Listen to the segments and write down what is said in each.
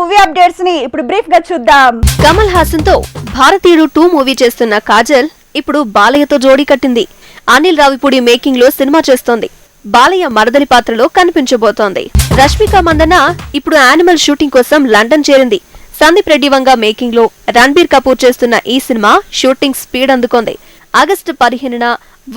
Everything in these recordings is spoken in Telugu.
మూవీ అప్డేట్స్ని ఇప్పుడు బ్రీఫ్గా చూద్దాం. కమల్ హాసన్తో భారతీయుడు టూ మూవీ చేస్తున్న కాజల్ ఇప్పుడు బాలయ్యతో జోడీ కట్టింది. అనిల్ రావిపూడి మేకింగ్లో సినిమా చేస్తోంది. బాలయ్య మరదలి పాత్రలో కనిపించబోతోంది. రష్మిక మందన ఇప్పుడు యానిమల్ షూటింగ్ కోసం లండన్ చేరింది. సందీప్ రెడ్డి వంగ మేకింగ్లో రణబీర్ కపూర్ చేస్తున్న ఈ సినిమా షూటింగ్ స్పీడ్ అందుకుంది. ఆగస్టు పదిహేనున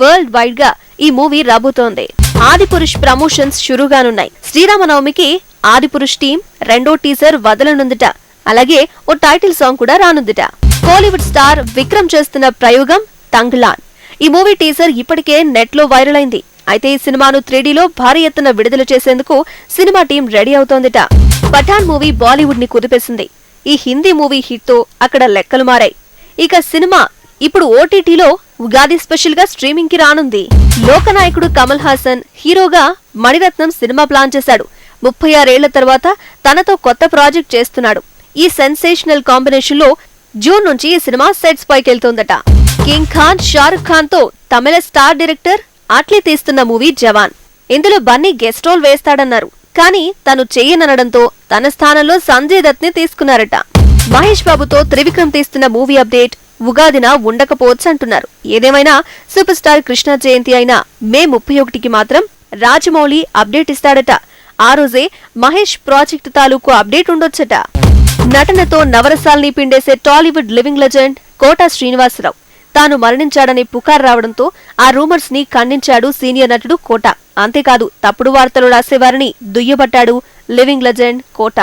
వరల్డ్ వైడ్గా ఈ మూవీ రాబోతోంది. ఆదిపురుష్ ప్రమోషన్స్ షురుగానున్నాయి. శ్రీరామనవమికి ఆదిపురుష్ టీం రెండో టీజర్ వదలనుందిట. అలాగే ఓ టైటిల్ సాంగ్ కూడా రానుందిట. కోలీవుడ్ స్టార్ విక్రమ్ చేస్తున్న ప్రయోగం తంగ్లాన్. ఈ మూవీ టీజర్ ఇప్పటికే నెట్లో వైరల్ అయింది. అయితే ఈ సినిమాను త్రీడీలో భారీ ఎత్తున విడుదల చేసేందుకు సినిమా టీం రెడీ అవుతోందిట. పఠాన్ మూవీ బాలీవుడ్ని కుదిపేసింది. ఈ హిందీ మూవీ హిట్తో అక్కడ లెక్కలు మారాయి. ఇక సినిమా ఇప్పుడు ఓటీటీలో ఉగాది స్పెషల్గా స్ట్రీమింగ్కి రానుంది. లోకనాయకుడు కమల్ హాసన్ హీరోగా మణిరత్నం సినిమా ప్లాన్ చేశాడు. ముప్పై ఆరేళ్ళ తర్వాత తనతో కొత్త ప్రాజెక్ట్ చేస్తున్నాడు. ఈ సెన్సేషనల్ కాంబినేషన్లో జూన్ నుంచి ఈ సినిమా సెట్స్ పైకెళ్తోందట కింగ్ ఖాన్ షారుఖ్ ఖాన్తో తమిళ స్టార్ డైరెక్టర్ అట్లీ తీస్తున్న మూవీ జవాన్. ఇందులో బన్నీ గెస్ట్ రోల్ వేస్తాడన్నారు. కానీ తను చేయననడంతో తన స్థానంలో సంజయ్ దత్ని తీసుకున్నారట. మహేష్ బాబుతో త్రివిక్రమ్ తీస్తున్న మూవీ అప్డేట్ ఉగాదిన ఉండకపోవచ్చు అంటున్నారు. ఏదేమైనా సూపర్ స్టార్ కృష్ణ జయంతి అయిన మే ముప్పై ఒకటికి మాత్రం రాజమౌళి అప్డేట్ ఇస్తాడట. ఆ రోజే మహేష్ ప్రాజెక్టు తాలూకు అప్డేట్ ఉండొచ్చట. నటనతో నవరసాల్ని పిండేసే టాలీవుడ్ లివింగ్ లెజెండ్ కోటా శ్రీనివాసరావు. తాను మరణించాడని పుకార్ రావడంతో ఆ రూమర్స్ని ఖండించాడు సీనియర్ నటుడు కోట. అంతేకాదు తప్పుడు వార్తలు రాసేవారిని దుయ్యబట్టాడు లివింగ్ లెజెండ్ కోట.